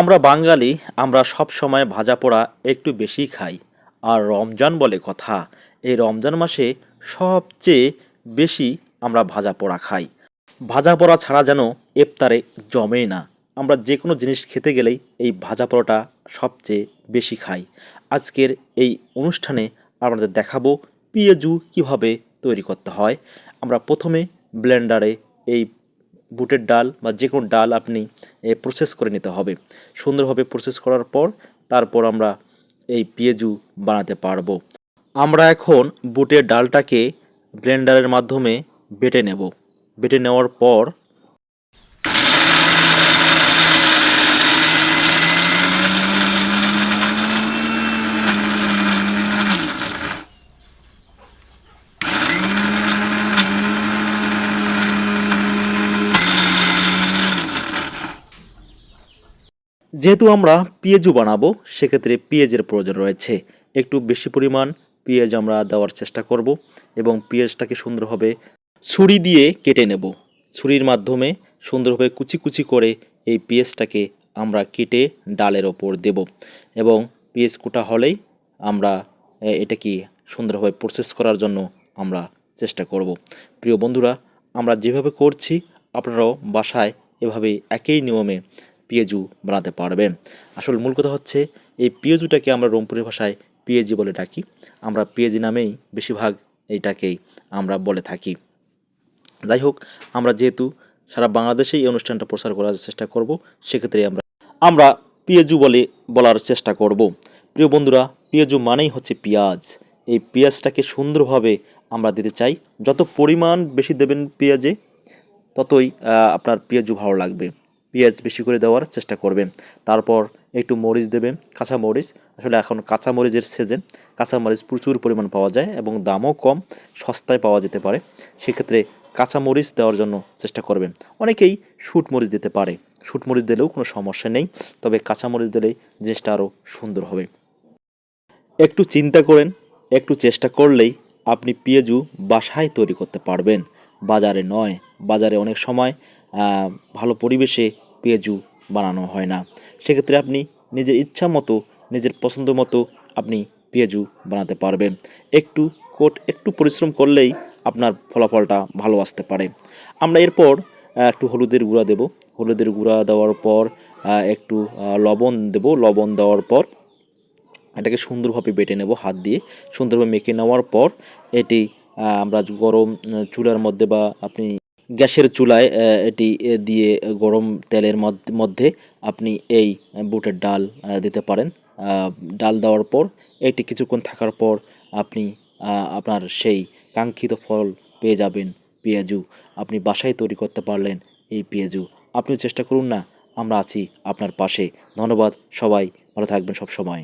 আমরা বাঙালি, আমরা সব সময় ভাজা পোড়া একটু বেশি খাই। আর রমজান বলে কথা, এই রমজান মাসে সবচেয়ে বেশি আমরা ভাজা পোড়া খাই। ভাজা পোড়া ছাড়া যেন ইফতারে জমেই না। আমরা যে কোনো জিনিস খেতে গেলেই এই ভাজা পোড়াটা সবচেয়ে বেশি খাই। আজকের এই অনুষ্ঠানে আপনাদের দেখাবো পিঁয়াজু কীভাবে তৈরি করতে হয়। আমরা প্রথমে ব্লেন্ডারে এই বুটের ডাল বা যে কোনো ডাল আপনি প্রসেস করে নিতে হবে। সুন্দরভাবে প্রসেস করার পর, তারপর আমরা এই পেঁয়াজু বানাতে পারব। আমরা এখন বুটের ডালটাকে ব্লেন্ডারের মাধ্যমে বেটে নেব। বেটে নেওয়ার পর যেহেতু আমরা পেঁয়াজু বানাবো, সেক্ষেত্রে পেঁয়াজের প্রয়োজন রয়েছে। একটু বেশি পরিমাণ পেঁয়াজ আমরা দেওয়ার চেষ্টা করব এবং পেঁয়াজটাকে সুন্দরভাবে ছুরি দিয়ে কেটে নেব। ছুরির মাধ্যমে সুন্দরভাবে কুচি কুচি করে এই পেঁয়াজটাকে আমরা কেটে ডালের ওপর দেব এবং পেঁয়াজ কুটা হলেই আমরা এটাকে সুন্দরভাবে প্রসেস করার জন্য আমরা চেষ্টা করব। প্রিয় বন্ধুরা, আমরা যেভাবে করছি, আপনারাও বাসায় এভাবে একই নিয়মে পেঁয়াজু বানাতে পারবেন আসল মূল কথা হচ্ছে, এই পেঁয়াজুটাকে আমরা রংপুরি ভাষায় পেঁয়াজি বলে ডাকি। আমরা পেঁয়াজি নামেই বেশিরভাগ এইটাকেই আমরা বলে থাকি। যাই হোক, আমরা যেহেতু সারা বাংলাদেশেই এই অনুষ্ঠানটা প্রচার করার চেষ্টা করব, সেক্ষেত্রে আমরা আমরা পিএজু বলে বলার চেষ্টা করব। প্রিয় বন্ধুরা পেঁয়াজু মানেই হচ্ছে পেঁয়াজ। এই পেঁয়াজটাকে সুন্দরভাবে আমরা দিতে চাই। যত পরিমাণ বেশি দেবেন পেঁয়াজে, ততই আপনার পেঁয়াজু ভালো লাগবে। পেঁয়াজ বেশি করে দেওয়ার চেষ্টা করবেন তারপর একটু মরিচ দেবেন কাঁচা মরিচ। আসলে এখন কাঁচা মরিচের সিজন কাঁচা মরিচ প্রচুর পরিমাণ পাওয়া যায় এবং দামও কম, সস্তায় পাওয়া যেতে পারে। সেক্ষেত্রে কাঁচা মরিচ দেওয়ার জন্য চেষ্টা করবেন। অনেকেই শুট মরিচ দিতে পারে। শুট মরিচ দিলেও কোনো সমস্যা নেই, তবে কাঁচা মরিচ দিলেই জিনিসটা আরও সুন্দর হবে। একটু চিন্তা করেন, একটু চেষ্টা করলেই আপনি পেঁয়াজু বাসায় তৈরি করতে পারবেন। বাজারে নয়, বাজারে অনেক সময় ভালো পরিবেশে পেঁয়াজু বানানো হয় না। সেক্ষেত্রে আপনি নিজের ইচ্ছা মতো, নিজের পছন্দ মতো আপনি পেঁয়াজু বানাতে পারবেন। একটু কোট, একটু পরিশ্রম করলেই আপনার ফলাফলটা ভালো আসতে পারে। আমরা এরপর একটু হলুদের গুঁড়া দেব। হলুদের গুঁড়া দেওয়ার পর একটু লবণ দেব। লবণ দেওয়ার পর এটাকে সুন্দরভাবে বেটে নেব হাত দিয়ে। সুন্দরভাবে মেখে নেওয়ার পর এটি আমরা গরম চুলার মধ্যে বা আপনি গ্যাসের চুলায় এটি দিয়ে গরম তেলের মধ্যে আপনি এই বুটের ডাল দিতে পারেন। ডাল দেওয়ার পর, এটি কিছুক্ষণ থাকার পর আপনি আপনার সেই কাঙ্ক্ষিত ফল পেয়ে যাবেন, পেঁয়াজু। আপনি বাসায় তৈরি করতে পারলেন এই পেঁয়াজু। আপনি চেষ্টা করুন না, আমরা আছি আপনার পাশে। ধন্যবাদ, সবাই ভালো থাকবেন সব সময়